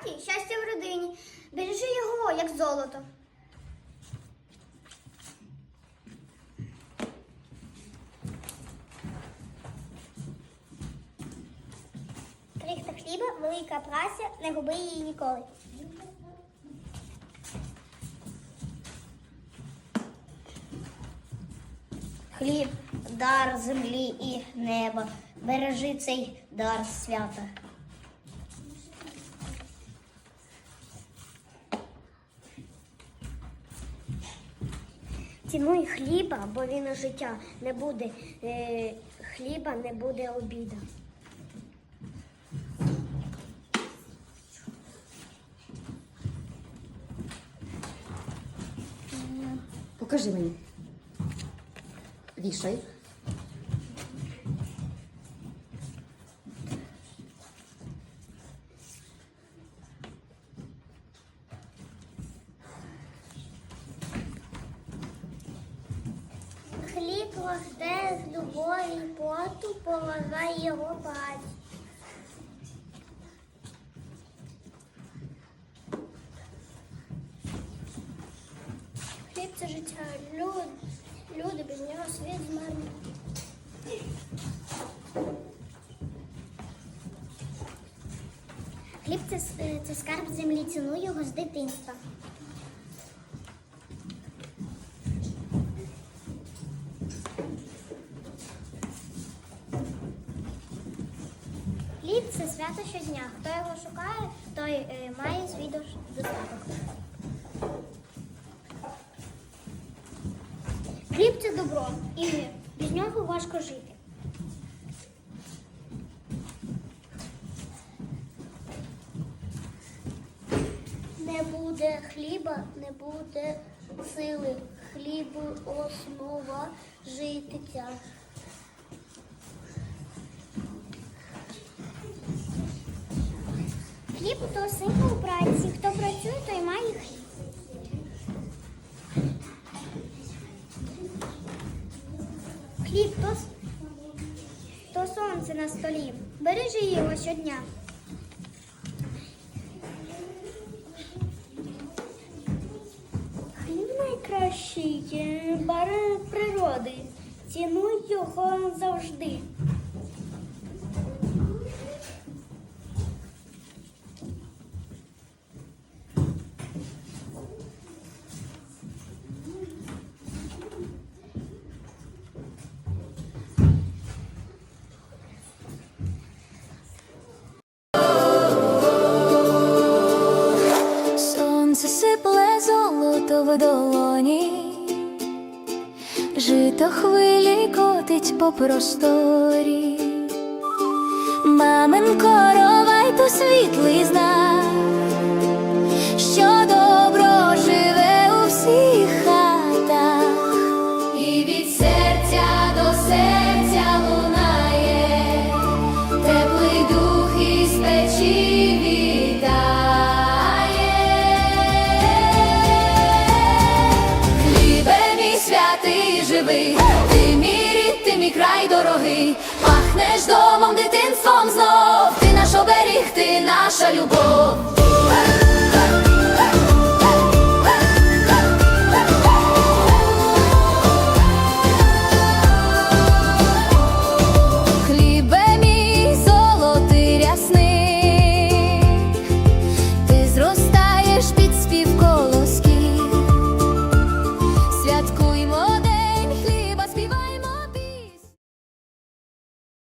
хаті, щастя в родині. Бережи його, як золото. Крихта хліба, велика праця, не губи її ніколи. Хліб, дар землі і неба. Бережи цей дар свята. Цінуй хліба, бо він життя не буде е, хліба, не буде обіда. Покажи мені. Вішай. Росте з любові поту, поважай його працю. Хліб це життя. Люд, люди без нього світ змарний. Хліб це, е, це скарб землі, цінуй його з дитинства. Хліб це свято щодня. Хто його шукає, той е, має свій достаток. Хліб це добро і без нього важко жити. Не буде хліба, не буде сили. Хліб основа життя. Хліб то символ праці. Хто працює, той має хліб. Хліб то, то сонце на столі. Бережи його щодня. Хліб найкращий бар природи. Цінуй його завжди. Жито хвилі котить по просторі. Мамин коровай то світлий знак, що добро живе у всіх хатах, і від серця до серця лунає, теплий дух із печі живий, ти мій рід, ти мій край дорогий, пахнеш домом, дитинством знов, ти наш оберіг, ти наша любов.